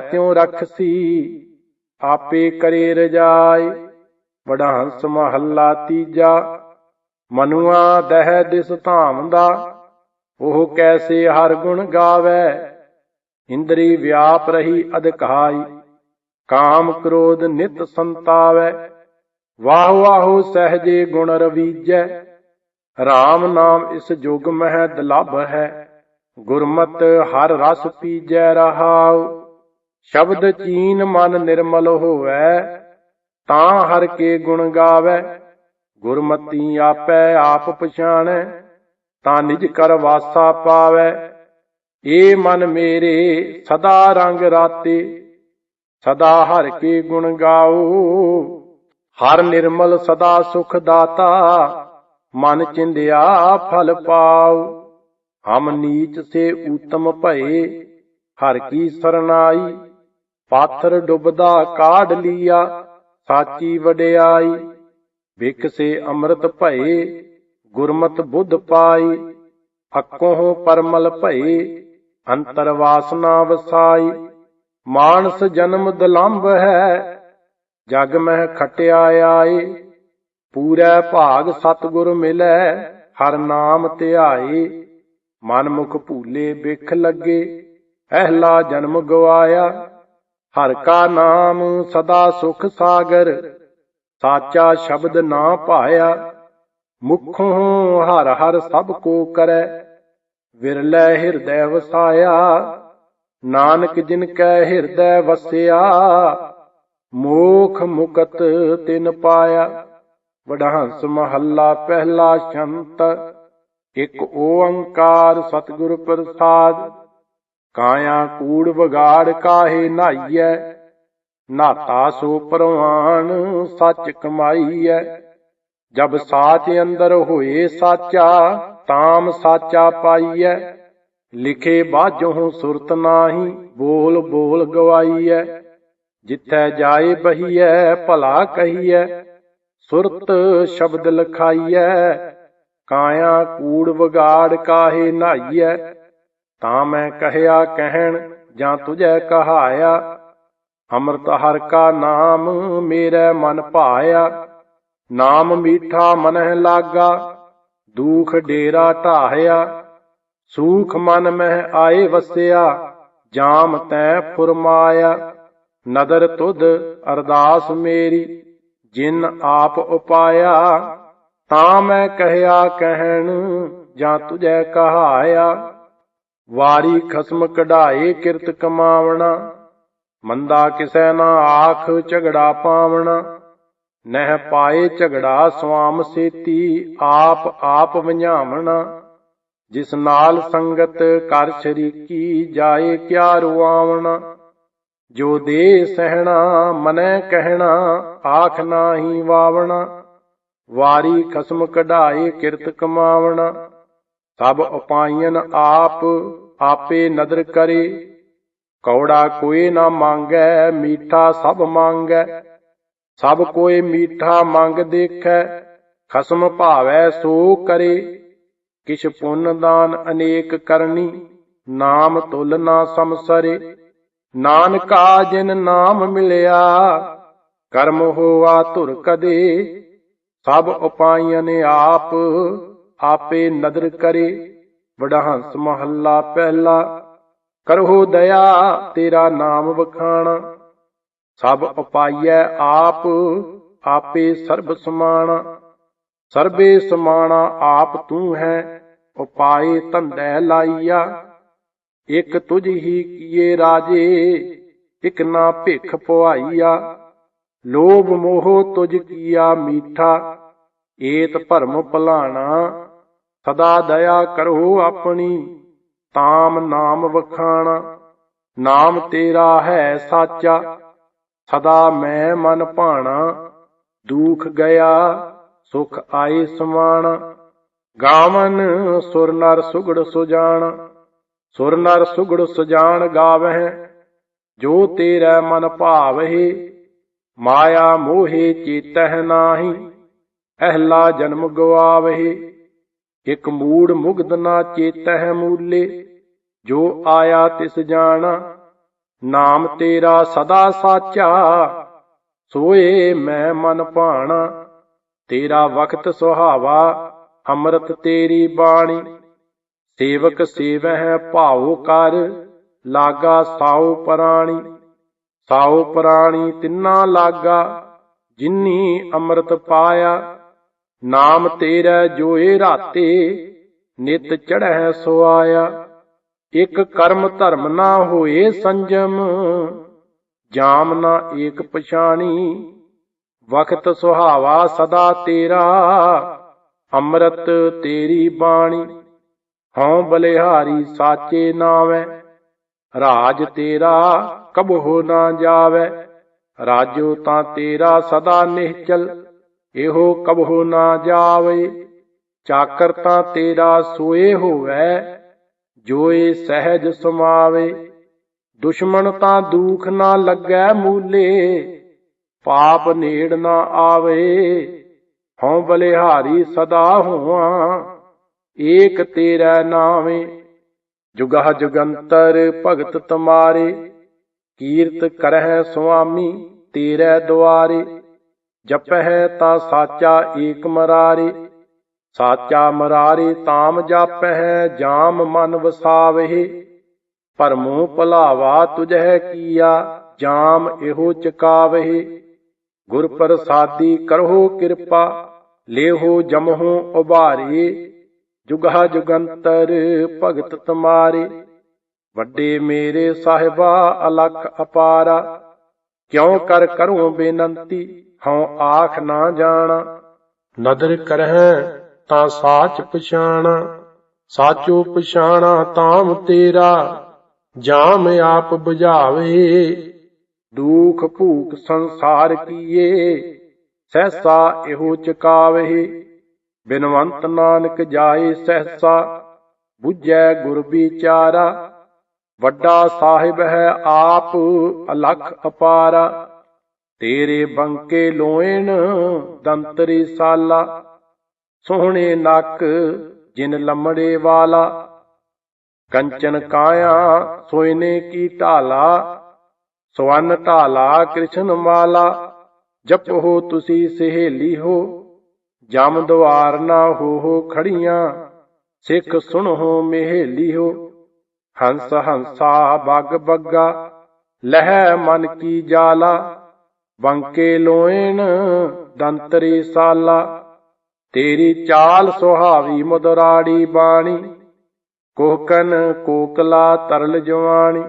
ਤਿਉ ਰਖਸੀ ਆਪੇ ਕਰੇ ਰਜਾਈ ਵਡਹੰਸ ਮਹੱਲਾ ਤੀਜਾ, ਮਨੁਆ ਦਹਿ ਦਿਸ ਧਾਮ ਦਾ ਉਹ ਕੈਸੇ ਹਰ ਗੁਣ ਗਾਵੇ, ਇੰਦਰੀ ਵਿਆਪ ਰਹੀ ਅਧਿਕਾਈ। ਕਾਮ ਕ੍ਰੋਧ ਨਿਤ ਸੰਤਾਵੈ, ਵਾਹ ਵਾਹੋ ਸਹਜੇ ਗੁਣ ਰਵੀਜੈ। RAM ਨਾਮ ਇਸ ਜੁਗ ਮਹਿ ਦੁਲਭ ਹੈ, ਗੁਰਮਤ ਹਰ ਰਸ ਪੀਜੈ ਰਹਾਉ। ਸ਼ਬਦ ਚੀਨ ਮਨ ਨਿਰਮਲ ਹੋਵੈ ਤਾਂ ਹਰ ਕੇ ਗੁਣ ਗਾਵੈ। ਗੁਰਮਤੀ ਆਪੈ ਆਪ ਪਛਾਣੈ ਤਾਂ ਨਿਜ ਕਰ ਵਾਸਾ ਪਾਵੈ। ਏ ਮਨ ਮੇਰੇ ਸਦਾ ਰੰਗ ਰਾਤੇ ਸਦਾ ਹਰ ਕੇ ਗੁਣ ਗਾਓ। ਹਰ ਨਿਰਮਲ ਸਦਾ ਸੁਖ ਦਾਤਾ ਮਨ ਚਿੰਦਿਆ ਫਲ ਪਾਉ ਹਮ ਨੀਚ ਸੇ ਊਤਮ ਭਏ ਹਰ ਕੀ ਸਰਨਾਈ ਪਾਥਰ ਡੁੱਬਦਾ ਕਾਢ ਲੀਆ, ਸਾਚੀ ਵਡਿਆਈ। ਬਿਕ ਸੇ ਅੰਮ੍ਰਿਤ ਭਏ, ਗੁਰਮਤ ਬੁੱਧ ਪਾਈ। ਅਕੋਹ ਪਰਮਲ ਭਏ, ਅੰਤਰ ਵਾਸਨਾ ਵਸਾਈ। ਮਾਨਸ ਜਨਮ ਦਲੰਭ ਹੈ, ਜਗ ਮਹਿ ਖਟਿਆ ਆਏ। ਪੂਰੈ ਭਾਗ ਸਤਿਗੁਰ ਮਿਲੈ, ਹਰ ਨਾਮ ਧਿਆਏ। ਮਨ ਮੁਖ ਭੂਲੇ ਬਿਖ ਲੱਗੇ, ਅਹਲਾ ਜਨਮ ਗਵਾਇਆ। ਹਰ ਕਾ ਨਾਮ ਸਦਾ ਸੁਖ ਸਾਗਰ, ਸਾਚਾ ਸ਼ਬਦ ਨਾ ਭਾਇਆ, ਮੁਖੋਂ ਹਰ ਹਰ ਸਭ ਕੋ ਕਰੈ, ਵਿਰਲੇ ਹਿਰਦੈ ਵਸਾਇਆ, ਨਾਨਕ ਜਿਨ ਕੈ ਹਿਰਦੈ ਵਸਿਆ, ਮੋਖ ਮੁਕਤ ਤਿਨ ਪਾਇਆ, ਵਡਹੰਸ ਮਹੱਲਾ ਪਹਿਲਾ ਸ਼ੰਤ, ਇੱਕ ਓੰਕਾਰ ਸਤਿਗੁਰ ਪ੍ਰਸਾਦ ਕਾਇਆ ਕੂੜ ਵਿਗਾੜ ਕਾਹੇ ਨਾਈਐ? ਨਾਤਾ ਸੋ ਪਰਵਾਨ ਸੱਚ ਕਮਾਈਐ। ਜਬ ਸਾਚ ਅੰਦਰ ਹੋਏ ਸਾਚਾ, ਤਾਮ ਸਾਚਾ ਪਾਈਐ। ਲਿਖੇ ਬਾਝੋਂ ਸੁਰਤ ਨਾਹੀ ਬੋਲ ਬੋਲ ਗਵਾਈਐ। ਜਿੱਥੈ ਜਾਏ ਬਹੀਐ, ਭਲਾ ਕਹੀਐ। ਸੁਰਤ ਸ਼ਬਦ ਲਖਾਈਐ। ਕਾਇਆ ਕੂੜ ਵਿਗਾੜ ਕਾਹੇ ਨਾਈਐ। ਤਾਂ ਮੈਂ ਕਹਿਆ, ਕਹਿਣ ਜਾਂ ਤੁਝੈ ਕਹਾਇਆ? ਅੰਮ੍ਰਿਤ ਹਰ ਕਾ ਨਾਮ ਮੇਰੇ ਮਨ ਭਾਇਆ। ਨਾਮ ਮੀਠਾ ਮਨਹਿ ਲਾਗਾ, ਦੁਖ ਡੇਰਾ ਢਾਹਿਆ। ਸੂਖ ਮਨ ਮਹਿ ਆਏ ਵਸਿਆ, ਜਾਮ ਤੈ ਫੁਰਮਾਇਆ। ਨਦਰ ਤੁਧ ਅਰਦਾਸ ਮੇਰੀ, ਜਿਨ ਆਪ ਉਪਾਇਆ। ਤਾਂ ਮੈਂ ਕਹਿਆ, ਕਹਿਣ ਜਾਂ ਤੁਝੈ ਕਹਾਇਆ? ਵਾਰੀ ਖਸਮ ਕਢਾਏ ਕਿਰਤ ਕਮਾਵਣਾ, ਮੰਦਾ ਕਿਸੈ ਨਾ ਆਖ ਝਗੜਾ ਪਾਵਣਾ, ਨਹਿ ਪਾਏ ਝਗੜਾ ਸਵਾਮ ਸੇਤੀ ਆਪ ਆਪ ਵੰਝਾਵਣਾ, ਜਿਸ ਨਾਲ ਸੰਗਤ ਕਰ ਸ਼ਰੀਕੀ ਜਾਏ ਕਿਆ ਰੁਆਵਣਾ ਜੋ ਦੇ ਸਹਿਣਾ ਮਨੈ ਕਹਿਣਾ ਆਖ ਨਾਹੀ ਵਾਵਣਾ, ਵਾਰੀ ਖਸਮ ਕਢਾਏ ਕਿਰਤ ਕਮਾਵਣਾ ਸਭ ਉਪਾਇਨ ਆਪ, ਆਪੇ ਨਦਰ ਕਰੇ। ਕੌੜਾ ਕੋਈ ਨਾ ਮੰਗੈ, ਮੀਠਾ ਸਭ ਮੰਗੈ। ਸਭ ਕੋਈ ਮੀਠਾ ਮੰਗ ਦੇਖੈ, ਖਸਮ ਭਾਵੈ ਸੋ ਕਰੇ। ਕਿਛ ਪੁੰਨ ਦਾਨ ਅਨੇਕ ਕਰਨੀ, ਨਾਮ ਤੁਲ ਨਾ ਸਮਸਰੇ ਨਾਨਕਾ ਜਿਨ ਨਾਮ ਮਿਲਿਆ, ਕਰਮ ਹੋਆ ਧੁਰ ਕਦੇ। ਸਭ ਉਪਾਇਨ ਆਪ ਆਪੇ ਨਦਰ ਕਰੇ। ਵਡਹੰਸ ਮਹੱਲਾ ਪਹਿਲਾ। ਕਰਹੁ ਦਇਆ, ਤੇਰਾ ਨਾਮ ਵਖਾਣਾ। ਸਭ ਉਪਾਈਐ ਆਪ, ਆਪੇ ਸਰਬ ਸਮਾਣਾ। ਸਰਬੇ ਸਮਾਣਾ ਆਪ ਤੂੰ ਹੈ, ਉਪਾਏ ਧੰਦੈ ਲਾਈਆ। ਇਕ ਤੁਝ ਹੀ ਕੀਏ ਰਾਜੇ, ਇਕ ਨਾ ਭਿਖ ਪਵਾਈਆ ਲੋਭ ਮੋਹ ਤੁਝ ਕੀਆ ਮੀਠਾ, ਏਤ ਭਰਮ ਭਲਾਣਾ। ਸਦਾ ਦਇਆ ਕਰੋ ਆਪਣੀ, ਤਾਮ ਨਾਮ ਵਖਾਣਾ। ਨਾਮ ਤੇਰਾ ਹੈ ਸਾਚਾ, ਸਦਾ ਮੈਂ ਮਨ ਭਾਣਾ। ਦੁਖ ਗਿਆ, ਸੁਖ ਆਏ ਸਮਾਣਾ। ਗਾਵਨ ਸੁਰ ਨਰ ਸੁਗੜ ਸੁਜਾਣ। ਸੁਰ ਨਰ ਸੁਗੜ ਸੁਜਾਣ ਗਾਵਹਿ, ਜੋ ਤੇਰਾ ਮਨ ਭਾਵਹਿ, ਮਾਇਆ ਮੋਹਿ ਚੇਤਹਿ ਨਾਹੀ। ਅਹਲਾ ਜਨਮ ਗਵਾਵਹਿ। ਇਕ ਮੂੜ ਮੁਗਧ ਨਾ ਚੇਤਹਿ ਮੂਲੇ, ਜੋ ਆਇਆ ਤਿਸ ਜਾਣਾ, ਨਾਮ ਤੇਰਾ ਸਦਾ ਸਾਚਾ, ਸੋਏ ਮੈਂ ਮਨ ਭਾਣਾ, ਤੇਰਾ ਵਕਤ ਸੁਹਾਵਾ, ਅੰਮ੍ਰਿਤ ਤੇਰੀ ਬਾਣੀ, ਸੇਵਕ ਸੇਵਹਿ ਭਾਉ ਕਰ, ਲਾਗਾ ਸਾਉ ਪ੍ਰਾਣੀ ਸਾਉ ਪ੍ਰਾਣੀ ਤਿੰਨਾ ਲਾਗਾ, ਜਿਨੀ ਅੰਮ੍ਰਿਤ ਪਾਇਆ ਨਾਮ ਤੇਰਾ ਜੋਏ ਰਾਤੇ, ਨਿਤ ਚੜ੍ਹੈ ਸੁਆਇਆ ਇਕ ਕਰਮ ਧਰਮ ਨਾ ਹੋਏ ਸੰਜਮ, ਜਾਮ ਨਾ ਏਕ ਪਛਾਣੀ। ਵਖਤ ਸੁਹਾਵਾ ਸਦਾ ਤੇਰਾ, ਅੰਮ੍ਰਿਤ ਤੇਰੀ ਬਾਣੀ। ਹਉ ਬਲਿਹਾਰੀ ਸਾਚੇ ਨਾਵੇਂ ਰਾਜ ਤੇਰਾ ਕਬਹੁ ਨਾ ਜਾਵੇ। ਰਾਜੋ ਤਾਂ ਤੇਰਾ ਸਦਾ ਨਿਹਚਲ। ਇਹੋ ਕਬਹੁ ਨਾ ਜਾਵੇ ਚਾਕਰ ਤਾਂ ਤੇਰਾ ਸੋਏ ਹੋਵੇ, ਜੋਏ ਸਹਿਜ ਸਮਾਵੇ। ਦੁਸ਼ਮਣ ਤਾਂ ਦੁਖ ਨਾ ਲੱਗੈ ਮੂਲੇ, ਪਾਪ ਨੇੜ ਨਾ ਆਵੇ। ਹਉ ਬਲਿਹਾਰੀ ਸਦਾ ਹੋਵਾਂ, ਏਕ ਤੇਰਾ ਨਾਵੇਂ। ਜੁਗਾਹ ਜੁਗੰਤਰ ਭਗਤ ਤੁਮਾਰੇ, ਕੀਰਤ ਕਰਹਿ ਸੁਆਮੀ ਤੇਰੇ ਦੁਆਰੇ। ਜਪਹਿ ਤਾ ਸਾਚਾ ਏਕ ਮਰਾਰੇ, ਸਾਚਾ ਮਰਾਰੇ ਤਾਮ ਜਾਪਹਿ, ਜਾਮ ਮਨ ਵਸਾਵਹਿ। ਭਰਮੋ ਭੁਲਾਵਾ ਤੁਝੈ ਕੀਆ, ਜਾਮ ਇਹੋ ਚਕਾਵਹਿ। ਗੁਰ ਪ੍ਰਸਾਦੀ ਕਰਹੁ ਕਿਰਪਾ, ਲੇਹੋ ਜਮਹੁ ਉਭਾਰੇ। ਜੁਗਾ ਜੁਗੰਤਰ ਭਗਤ ਤੁਮਾਰੇ, ਵੱਡੇ ਮੇਰੇ ਸਾਹਿਬਾ ਅਲਖ ਅਪਾਰਾ। ਕਿਉ ਕਰ ਕਰੂੰ ਬੇਨੰਤੀ ਹਉ ਆਖ ਨਾ ਜਾਣਾ। ਨਦਰ ਕਰਹਿ ਤਾਂ ਸਾਚ ਪਛਾਣਾ। ਸਾਚੋ ਪਛਾਣਾ ਤਾਮ ਤੇਰਾ। ਜਾਮ ਆਪ 부ਝਾਵੇ ਦੁਖ ਭੂਖ ਸੰਸਾਰ ਕੀਏ ਸਹਸਾ ਇਹੋ ਚਕਾਵੇ। ਬਿਨਵੰਤ ਨਾਨਕ ਜਾਏ ਸਹਸਾ 부ਝੈ ਗੁਰ ਵਿਚਾਰਾ। ਵੱਡਾ ਸਾਹਿਬ ਹੈ ਆਪ ਅਲਖ ਅਪਾਰਾ। ਤੇਰੇ ਬੰਕੇ ਲੋਇਣ ਦੰਤਰੀ ਸਾਲਾ, ਸੋਹਣੇ ਨੱਕ ਜਿਨ ਲੰਮੜੇ ਵਾਲਾ। ਕੰਚਨ ਕਾਇਆ ਸੋਇਨੇ ਕੀ ਢਾਲਾ, ਸਵਨ ਢਾਲਾ ਕ੍ਰਿਸ਼ਨ ਮਾਲਾ ਜਪੋ ਤੁਸੀਂ ਸਹੇਲੀ ਹੋ, ਜਮ ਦੁਆਰ ਨਾ ਹੋ ਖੜੀਆਂ, ਸਿੱਖ ਸੁਣੋ ਮਹੇਲੀ ਹੋ। ਹੰਸ ਹੰਸਾ ਬੱਗ ਬੱਗਾ, ਲਹਿ ਮਨ ਕੀ ਜਾਲਾ। ਬੰਕੇ ਲੋਇਣ ਦੰਤਰੀ ਸਾਲਾ, ਤੇਰੀ ਚਾਲ ਸੁਹਾਵੀ ਮੁਦਰਾੜੀ ਬਾਣੀ ਕੋਕਨ ਕੋਕਲਾ ਤਰਲ ਜਵਾਨੀ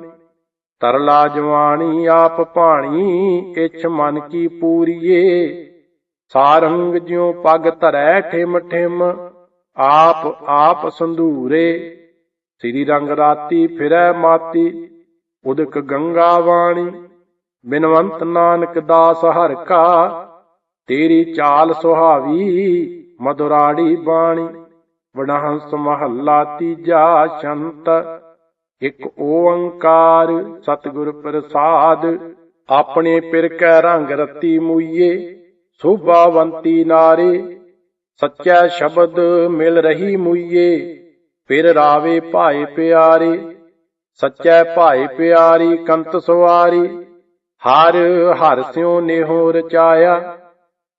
ਤਰਲਾ ਜਵਾਨੀ ਆਪ ਭਾਣੀ, ਇਛ ਮਨ ਕੀ ਪੂਰੀਏ, ਸਾਰੰਗ ਜਿਉ ਪਗ ਧਰੈ ਠਿਮ ਠਿਮ, ਆਪ ਆਪ ਸੰਧੂਰੇ, ਸ੍ਰੀ ਰੰਗ ਰਾਤੀ ਫਿਰੈ ਮਾਤੀ, ਉਦਕ ਗੰਗਾ ਵਾਣੀ ਬਿਨਵੰਤ ਨਾਨਕ ਦਾਸ ਹਰ ਕਾ, ਤੇਰੀ ਚਾਲ ਸੁਹਾਵੀ ਮధుਰਾੜੀ ਬਾਣੀ ਵਡਹੰਸ ਮਹੱਲਾ ਤੀਜਾ ਸ਼ੰਤ, ਇੱਕ ਓੰਕਾਰ ਸਤਿਗੁਰ ਪ੍ਰਸਾਦ, ਆਪਣੇ ਪਿਰ ਕੈ ਰੰਗ ਰਤੀ ਮੂਈਏ ਸੋਭਾਵੰਤੀ ਨਾਰੇ, ਸੱਚਾ ਸ਼ਬਦ ਮਿਲ ਰਹੀ ਮੂਈਏ ਫਿਰ ਰਾਵੇ ਭਾਏ ਪਿਆਰੇ, ਸੱਚੈ ਭਾਏ ਪਿਆਰੀ ਕੰਤ ਸਵਾਰੀ ਹਰ ਹਰ ਸਿਉ ਨੇਹੋ ਰਚਾਇਆ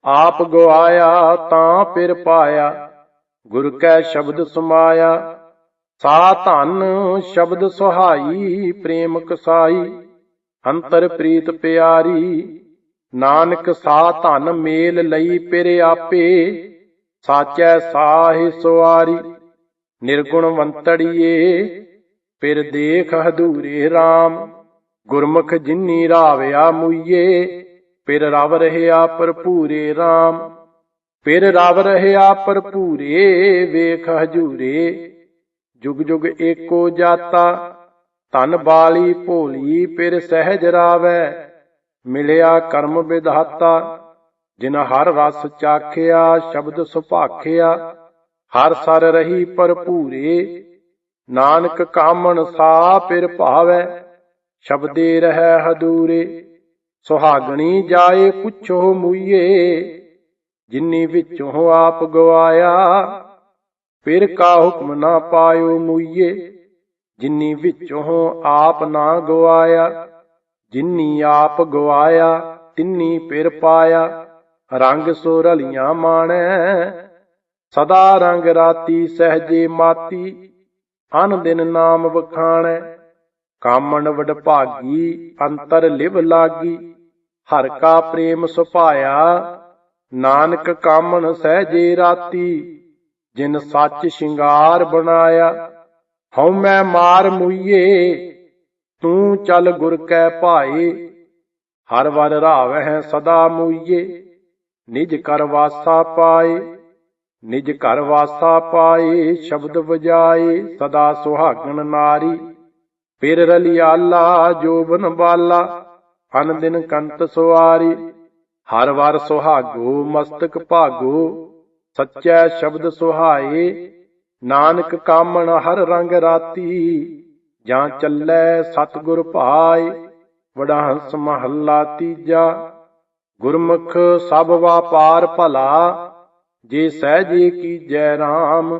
ਆਪ ਗਵਾਇਆ ਤਾਂ ਫਿਰ ਪਾਇਆ। ਗੁਰ ਕੈ ਸ਼ਬਦ ਸਮਾਇਆ, ਸਾ ਧਨ ਸ਼ਬਦ ਸੁਹਾਈ, ਪ੍ਰੇਮ ਕਸਾਈ। ਅੰਤਰ ਪ੍ਰੀਤ ਪਿਆਰੀ, ਨਾਨਕ ਸਾ ਧਨ ਮੇਲ ਲਈ ਪਿਰ ਆਪੇ। ਸਾਚੈ ਸਾਹਿ ਨਿਰਗੁਣ ਵੰਤੜੀਏ, ਫਿਰ ਦੇਖ ਹਦੂਰੇ RAM ਗੁਰਮੁਖ ਜਿਨੀ ਰਾਵਿਆ ਮੁਈਏ, ਫਿਰ ਰਵ ਰਹਿਆ ਭਰਪੂਰੇ RAM ਫਿਰ ਰਵ ਰਹਿਆ ਭਰਪੂਰੇ, ਵੇਖ ਹਜੂਰੇ। ਜੁਗ ਜੁਗ ਏਕੋ ਜਾਤਾ ਤਨ ਬਾਲੀ ਭੋਲੀ ਪਿਰ ਸਹਿਜ ਰਾਵੈ। ਮਿਲਿਆ ਕਰਮ ਵਿਧਾਤਾ, ਜਿਨ ਹਰ ਰਸ ਚਾਖਿਆ, ਸ਼ਬਦ ਸੁਭਾਖਿਆ। ਹਰ ਸਰ ਰਹੀ ਭਰਪੂਰੇ, ਨਾਨਕ ਕਾਮਣ ਸਾ ਪਿਰ ਭਾਵੈ। ਸ਼ਬਦੇ ਰਹਿ ਹਦੂਰੇ, ਸੁਹਾਗਣੀ ਜਾਏ ਪੁੱਛੋ ਮੁਈਏ, ਜਿਨੀ ਵਿੱਚੋਂ ਆਪ ਗਵਾਇਆ, ਫਿਰ ਕਾ ਹੁਕਮ ਨਾ ਪਾਇਓ ਮੁਈਏ, ਜਿਨੀ ਵਿੱਚੋਂ ਆਪ ਨਾ ਗਵਾਇਆ, ਜਿੰਨੀ ਆਪ ਗਵਾਇਆ, ਤਿੰਨੀ ਫਿਰ ਪਾਇਆ, ਰੰਗ ਸੋ ਰਲੀਆਂ ਮਾਣੈ, ਸਦਾ ਰੰਗ ਰਾਤੀ ਸਹਜੇ ਮਾਤੀ, ਅਨ ਦਿਨ ਨਾਮ ਵਖਾਣੈ ਕਾਮਣ ਵਡਭਾਗੀ, ਅੰਤਰ ਲਿਵ ਲਾਗੀ। ਹਰ ਕਾ ਪ੍ਰੇਮ ਸੁਭਾਇਆ, ਨਾਨਕ ਕਾਮਣ ਸਹਿਜੇ ਰਾਤੀ। ਜਿਨ ਸੱਚ ਸ਼ਿੰਗਾਰ ਬਣਾਇਆ, ਹਉ ਮੈਂ ਮਾਰ ਮੁਈਏ। ਤੂੰ ਚੱਲ ਗੁਰ ਕੈ ਭਾਏ, ਹਰ ਵਰ ਰਾਵਹਿ ਸਦਾ ਮੁਈਏ। ਨਿਜ ਕਰ ਵਾਸਾ ਪਾਏ, ਨਿਜ ਘਰ ਵਾਸਾ ਪਾਏ, ਸ਼ਬਦ ਵਜਾਏ, ਸਦਾ ਸੁਹਾਗਣ ਨਾਰੀ। ਫਿਰ ਰਲਿਆਲਾ ਜੋਬਨ ਬਾਲਾ, ਅਨ ਦਿਨ ਕੰਤ ਸੁਆਰੀ ਹਰ ਵਾਰ ਸੁਹਾਗੋ, ਮਸਤਕ ਭਾਗੋ, ਸੱਚੈ ਸ਼ਬਦ ਸੁਹਾਏ, ਨਾਨਕ ਕਾਮਣ ਹਰ ਰੰਗ ਰਾਤੀ, ਜਾਂ ਚੱਲੈ ਸਤਿਗੁਰ ਭਾਏ ਵਡਾ ਹੰਸ ਮਹੱਲਾ ਤੀਜਾ, ਗੁਰਮੁਖ ਸਭ ਵਾਪਾਰ ਭਲਾ, ਜੇ ਸਹਿਜੇ ਕੀਜੈ RAM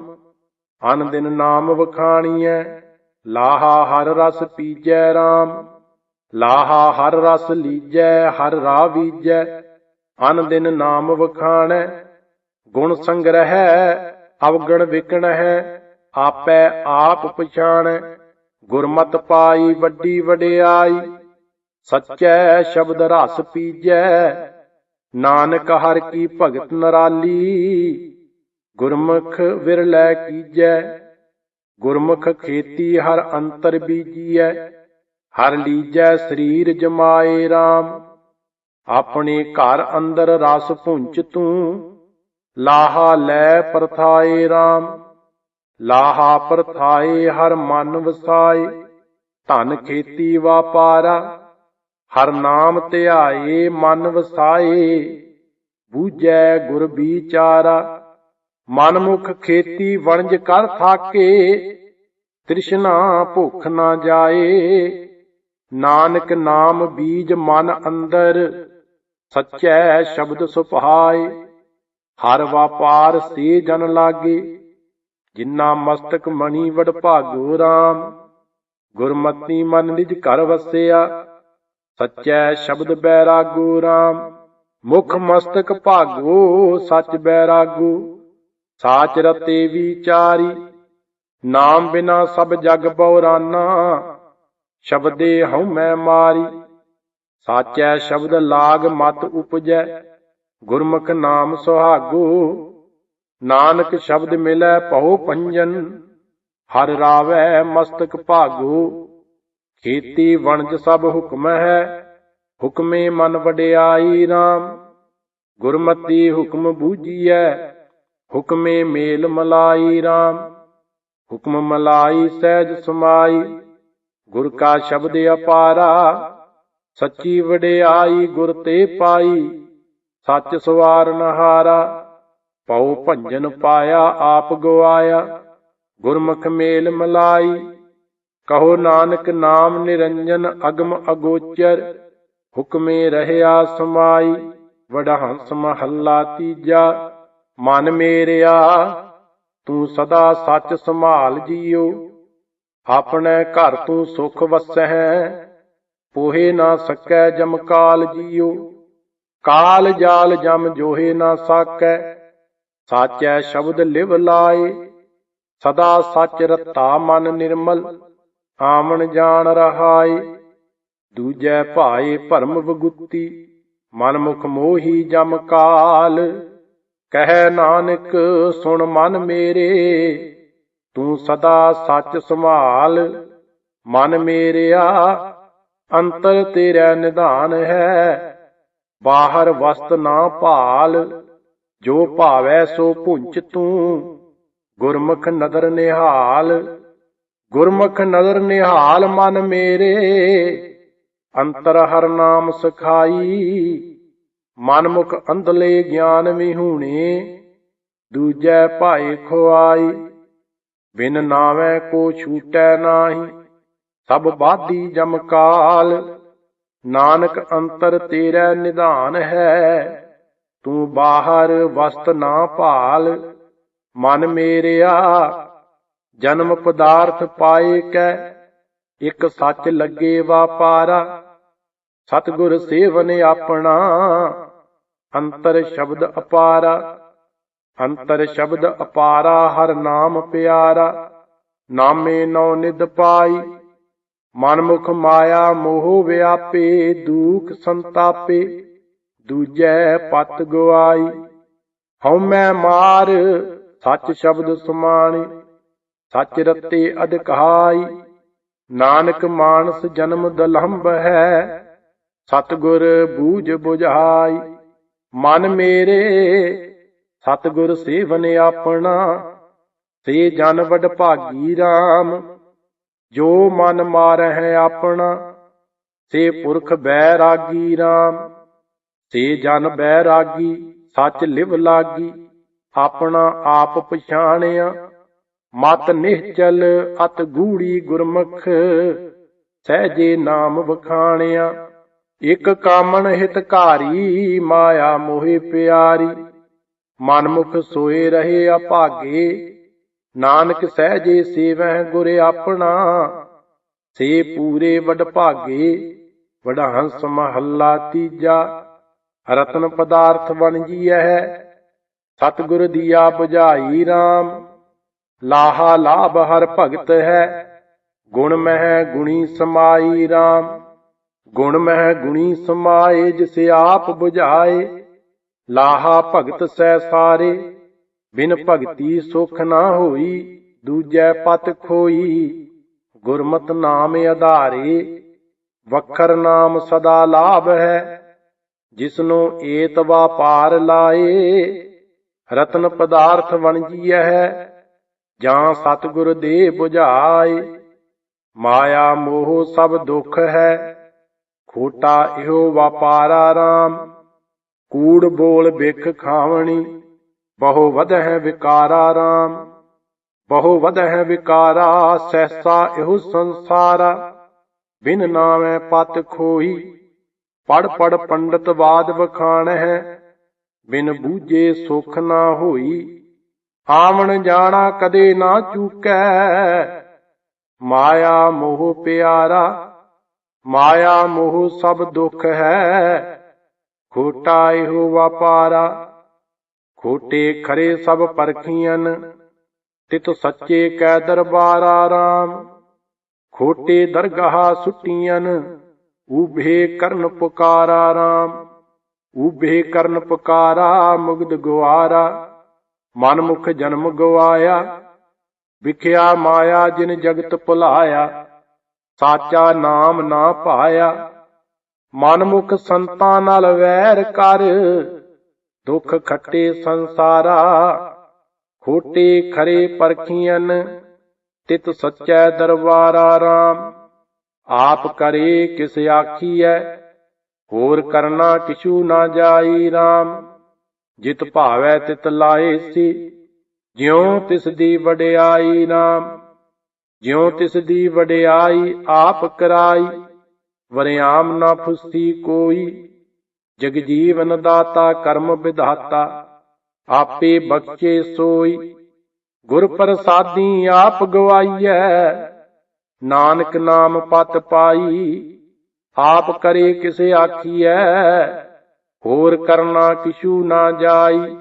ਅਨ ਦਿਨ ਨਾਮ ਵਖਾਣੀਐ ਲਾਹਾ ਹਰ ਰਸ ਪੀਜੈ RAM ਲਾਹਾ ਹਰ ਰਸ ਲੀਜੈ, ਹਰ ਰਾਹ ਵੀਜੈ। ਅਨ ਦਿਨ ਨਾਮ ਵਖਾਣੈ, ਗੁਣ ਸੰਗ੍ਰਹਿ ਅਵਗਣ ਵਿਕਣ ਹੈ ਆਪੈ ਆਪ ਪਛਾਣੈ। ਗੁਰਮਤ ਪਾਈ ਵੱਡੀ ਵਡਿਆਈ, ਸੱਚੈ ਸ਼ਬਦ ਰਸ ਪੀਜੈ। ਨਾਨਕ ਹਰ ਕੀ ਭਗਤ ਨਰਾਲੀ, ਗੁਰਮੁਖ ਵਿਰਲੇ ਕੀਜੈ। ਗੁਰਮੁਖ ਖੇਤੀ ਹਰ ਅੰਤਰ ਬੀਜੀਐ, ਹਰ ਲੀਜੈ ਸਰੀਰ ਜਮਾਏ RAM ਆਪਣੇ ਘਰ ਅੰਦਰ ਰਸ ਭੁੰਚ ਤੂੰ, ਲਾਹਾ ਲੈ ਪਰਥਾਏ RAM ਲਾਹਾ ਪਰਥਾਏ ਹਰ ਮਨ ਵਸਾਏ, ਧਨ ਖੇਤੀ ਵਾਪਾਰਾ, ਹਰ ਨਾਮ ਧਿਆਏ ਮਨ ਵਸਾਏ। ਬੂਝੈ ਗੁਰ ਵਿਚਾਰਾ ਮਨਮੁਖ ਖੇਤੀ ਵਣਜ ਕਰ ਥਾਕੇ, ਤ੍ਰਿਸ਼ਨਾ ਭੁੱਖ ਨਾ ਜਾਏ। ਨਾਨਕ ਨਾਮ ਬੀਜ ਮਨ ਅੰਦਰ, ਸੱਚੈ ਸ਼ਬਦ ਸੁਭਾਏ। ਹਰ ਵਪਾਰ ਸੇ ਜਨ ਲਾਗੇ, ਜਿਨਾ ਮਸਤਕ ਮਣੀ ਵਡ ਭਾਗੋ RAM ਗੁਰਮਤੀ ਮਨ ਨਿਜ ਘਰ ਵਸਿਆ, ਸੱਚੈ ਸ਼ਬਦ ਬੈਰਾਗੋ RAM ਮੁਖ ਮਸਤਕ ਭਾਗੋ, ਸੱਚ ਬੈਰਾਗੋ। ਸਾਚ ਰਤੇ ਵਿਚਾਰੀ, ਨਾਮ ਬਿਨਾ ਸਭ ਜਗ ਬਉਰਾਨਾ ਸ਼ਬਦੇ ਹਉ ਮੈਂ ਮਾਰੀ। ਸਾਚੈ ਸ਼ਬਦ ਲਾਗ ਮਤ ਉਪਜੈ, ਗੁਰਮੁਖ ਨਾਮ ਸੁਹਾਗੋ। ਨਾਨਕ ਸ਼ਬਦ ਮਿਲੈ ਭਉ ਪੰਜਨ, ਹਰ ਰਾਵੈ ਮਸਤਕ ਭਾਗੋ। ਖੇਤੀ ਵਣਜ ਸਭ ਹੁਕਮ ਹੈ, ਹੁਕਮੇ ਮਨ ਵਡਿਆਈ RAM ਗੁਰਮਤੀ ਹੁਕਮ ਬੂਝੀਐ ਹੁਕਮੇ ਮੇਲ ਮਲਾਈ RAM ਹੁਕਮ ਮਲਾਈ ਸਹਿਜ ਸਮਾਈ। ਗੁਰ ਕਾ ਸ਼ਬਦ ਅਪਾਰਾ। ਸੱਚੀ ਵਡਿਆਈ ਗੁਰ ਤੇ ਪਾਈ। ਸੱਚ ਸਵਾਰਨ ਹਾਰਾ ਪਉ ਭੰਜਨ ਪਾਇਆ ਆਪ ਗਵਾਇਆ। ਗੁਰਮੁਖ ਮੇਲ ਮਲਾਈ। ਕਹੋ ਨਾਨਕ ਨਾਮ ਨਿਰੰਜਨ ਅਗਮ ਅਗੋਚਰ। ਹੁਕਮੇ ਰਹਿਆ ਸਮਾਈ। ਵਡਾ ਹੰਸ ਮਹੱਲਾ ਤੀਜਾ। ਮਨ ਮੇਰਿਆ, ਤੂੰ ਸਦਾ ਸੱਚ ਸੰਭਾਲ ਜੀਓ। ਆਪਣੇ ਘਰ ਤੂੰ ਸੁਖ ਵਸਹਿ ਪੋਹੇ ਨਾ ਸਕੈ ਜਮ ਕਾਲ ਜੀਓ। ਕਾਲ ਜਾਲ ਜਮ ਜੋਹੇ ਨਾ ਸਾਕੈ, ਸਾਚੈ ਸ਼ਬਦ ਲਿਵ ਲਾਏ। ਸਦਾ ਸੱਚ ਰਤਾ ਮਨ ਨਿਰਮਲ ਆਮਣ ਜਾਣ ਰਹਾਏ। ਦੂਜੈ ਭਾਏ ਭਰਮ ਵਗੁੱਤੀ ਮਨ ਮੁਖ ਮੋਹੀ ਜਮ ਕਾਲ। ਕਹਿ ਨਾਨਕ, ਸੁਣ ਮਨ ਮੇਰੇ, ਤੂੰ ਸਦਾ ਸੱਚ ਸੰਭਾਲ। ਮਨ ਮੇਰਿਆ, ਅੰਤਰ ਤੇਰਾ ਨਿਧਾਨ ਹੈ। ਬਾਹਰ ਵਸਤ ਨਾ ਭਾਲ, ਜੋ ਭਾਵੈ ਸੋ ਭੁੰਚ ਤੂੰ। ਗੁਰਮੁਖ ਨਦਰ ਨਿਹਾਲ, ਗੁਰਮੁਖ ਨਦਰ ਨਿਹਾਲ ਮਨ ਮੇਰੇ। ਅੰਤਰ ਹਰ ਨਾਮ ਸਖਾਈ ਮਨਮੁਖ ਅੰਧਲੇ ਗਿਆਨ ਵਿਹੂਣੇ ਦੂਜੈ ਭਾਏ ਖੁਆਈ, ਬਿਨ ਨਾਵੇਂ ਕੋ ਛੂਟੈ ਨਾਹੀ, ਸਭ ਬਾਧੀ ਜਮਕਾਲ ਨਾਨਕ ਅੰਤਰ ਤੇਰਾ ਨਿਧਾਨ ਹੈ, ਤੂੰ ਬਾਹਰ ਵਸਤ ਨਾ ਭਾਲ, ਮਨ ਮੇਰਿਆ, ਜਨਮ ਪਦਾਰਥ ਪਾਏ ਕੈ, ਇਕ ਸੱਚ ਲੱਗੇ ਵਾਪਾਰਾ ਸਤਿਗੁਰ ਸੇਵਨ ਆਪਣਾ। ਅੰਤਰ ਸ਼ਬਦ ਅਪਾਰਾ। ਅੰਤਰ ਸ਼ਬਦ ਅਪਾਰਾ ਹਰ ਨਾਮ ਪਿਆਰਾ। ਨਾਮੇ ਨੌ ਨਿਦ ਪਾਈ। ਮਨਮੁਖ ਮਾਇਆ ਮੋਹ ਵਿਆਪੇ, ਦੂਖ ਸੰਤਾਪੇ। ਦੂਜੈ ਪਤ ਗਵਾਈ। ਹਉ ਮੈਂ ਮਾਰ, ਸੱਚ ਸ਼ਬਦ ਸੁਮਾਣੀ। ਸੱਚ ਰਤੇ ਅਧਿਕਾਈ। ਨਾਨਕ ਮਾਨਸ ਜਨਮ ਦਲੰਭ ਹੈ। ਸਤਿਗੁਰ ਬੂਝ 부ਝਾਈ ਮਨ ਮੇਰੇ, ਸਤਿਗੁਰ ਸੇਵਨ ਆਪਣਾ। ਸੇ ਜਨ ਵਡ ਭਾਗੀ RAM ਜੋ ਮਨ ਮਾਰਹਿ ਆਪਣਾ। ਸੇ ਪੁਰਖ ਬੈਰਾਗੀ RAM ਸੇ ਜਨ ਬੈਰਾਗੀ ਸੱਚ ਲਿਵ ਲਾਗੀ। ਆਪਣਾ ਆਪ ਪਛਾਣਿਆ, ਮਤ ਨਿਹਚਲ ਅਤ ਗੂੜੀ ਗੁਰਮੁਖ। ਸਹਜੇ ਨਾਮ ਵਖਾਣਿਆ ਇਕ ਕਾਮਣ ਹਿਤਕਾਰੀ ਮਾਇਆ ਮੋਹਿ ਪਿਆਰੀ। ਮਨਮੁਖ ਸੋਏ ਰਹੇ ਅਭਾਗੇ, ਨਾਨਕ ਸਹਿਜੇ ਸੇਵਹਿ ਗੁਰ ਆਪਣਾ। ਸੇ ਪੂਰੇ ਵਡ ਭਾਗੇ, ਵਡਹੰਸ ਮਹੱਲਾ ਤੀਜਾ। ਰਤਨ ਪਦਾਰਥ ਬਣ ਜੀਐ, ਸਤਿਗੁਰ ਦੀਆ 부ਝਾਈ RAM ਲਾਹਾ ਲਾਭ ਹਰ ਭਗਤ ਹੈ, ਗੁਣ ਮਹਿ ਗੁਣੀ ਸਮਾਈ RAM ਗੁਣ ਮਹਿ ਗੁਣੀ ਸਮਾਏ, ਜਿਸ ਆਪ 부ਝਾਏ ਲਾਹਾ ਭਗਤ ਸੈ ਸਾਰੇ। ਬਿਨ ਭਗਤੀ ਸੁਖ ਨਾ ਹੋਈ, ਦੂਜੈ ਪਤ ਖੋਈ। ਗੁਰਮਤਿ ਨਾਮ ਆਧਾਰੇ, ਵਖਰ ਨਾਮ ਸਦਾ ਲਾਭ ਹੈ। ਜਿਸਨੂੰ ਏਤ ਵਾਪਾਰ ਲਾਏ, ਰਤਨ ਪਦਾਰਥ ਵਣਜੀਐ ਹੈ। ਜਾਂ ਸਤਿਗੁਰ ਦੇ 부ਝਾਏ ਮਾਇਆ ਮੋਹ ਸਭ ਦੁੱਖ ਹੈ। ਖੋਟਾ ਇਹੋ ਵਾਪਾਰਾ RAM ਕੂੜ ਬੋਲ ਵਿਖ ਖਾਵਣੀ, ਬਹੁ ਵਧਹਿ ਵਿਕਾਰਾ RAM ਬਹੁ ਵਧਹਿ ਵਿਕਾਰਾ, ਸਹਿਸਾ ਇਹੋ ਸੰਸਾਰਾ। ਬਿਨ ਨਾਮੈ ਪਤ ਖੋਈ ਪੜ ਪੜ ਪੰਡਤ ਬਾਦ ਵਖਾਣ ਹੈ ਬਿਨ ਬੂਝੇ ਸੁਖ ਨਾ ਹੋਈ, ਆਵਣ ਜਾਣਾ ਕਦੇ ਨਾ ਚੂਕੈ। ਮਾਇਆ ਮੋਹ ਪਿਆਰਾ ਮਾਇਆ ਮੋਹ ਸਭ ਦੁੱਖ ਹੈ। ਖੋਟਾ ਇਹੋ ਵਾਪਾਰਾ, ਖੋਟੇ ਖਰੇ ਸਭ ਪਰਖੀਆਂ ਤਿਤ ਸੱਚੇ ਕੈ ਦਰਬਾਰਾ RAM ਖੋਟੇ ਦਰਗਾਹ ਸੁਟੀਆਂ ਊਭੇ ਕਰਨ ਪੁਕਾਰਾ RAM ਊਭੇ ਕਰਨ ਪੁਕਾਰਾ ਮੁਗਦ ਗਵਾਰਾ ਮਨਮੁਖ ਜਨਮ ਗਵਾਇਆ, ਵਿਖਿਆ ਮਾਇਆ ਜਿਨ ਜਗਤ ਭੁਲਾਇਆ। ਸਾਚਾ ਨਾਮ ਨਾ ਪਾਇਆ। ਮਨਮੁਖ ਸੰਤਾਂ ਨਾਲ ਵੈਰ ਕਰ। ਦੁੱਖ ਖੱਟੇ ਸੰਸਾਰਾ, ਖੋਟੇ ਖਰੇ ਪਰਖੀਆਂ ਤਿਤ ਸੱਚੈ ਦਰਬਾਰਾ RAM ਆਪ ਕਰੇ ਕਿਸ ਆਖੀਐ। ਹੋਰ ਕਰਨਾ ਕਿਛੂ ਨਾ ਜਾਈ RAM ਜਿਤ ਭਾਵੈ ਤਿਤ ਲਾਏ ਸੀ, ਜਿਉ ਤਿਸ ਦੀ ਵਡਿਆਈ RAM ਜਿਉ ਤਿਸ ਦੀ ਵਡਿਆਈ ਆਪ ਕਰਾਈ ਵਰਿਆਮ ਨਾ ਫੁਸਤੀ ਕੋਈ। ਜਗ ਜੀਵਨ ਦਾਤਾ ਕਰਮ ਵਿਧਾਤਾ, ਆਪੇ ਬਖਸ਼ੇ ਸੋਈ। ਗੁਰ ਪ੍ਰਸਾਦੀ ਆਪ ਗਵਾਈਐ, ਨਾਨਕ ਨਾਮ ਪਤ ਪਾਈ। ਆਪ ਕਰੇ ਕਿਸੇ ਆਖੀਐ, ਹੋਰ ਕਰਨਾ ਕਿਛੂ ਨਾ ਜਾਈ।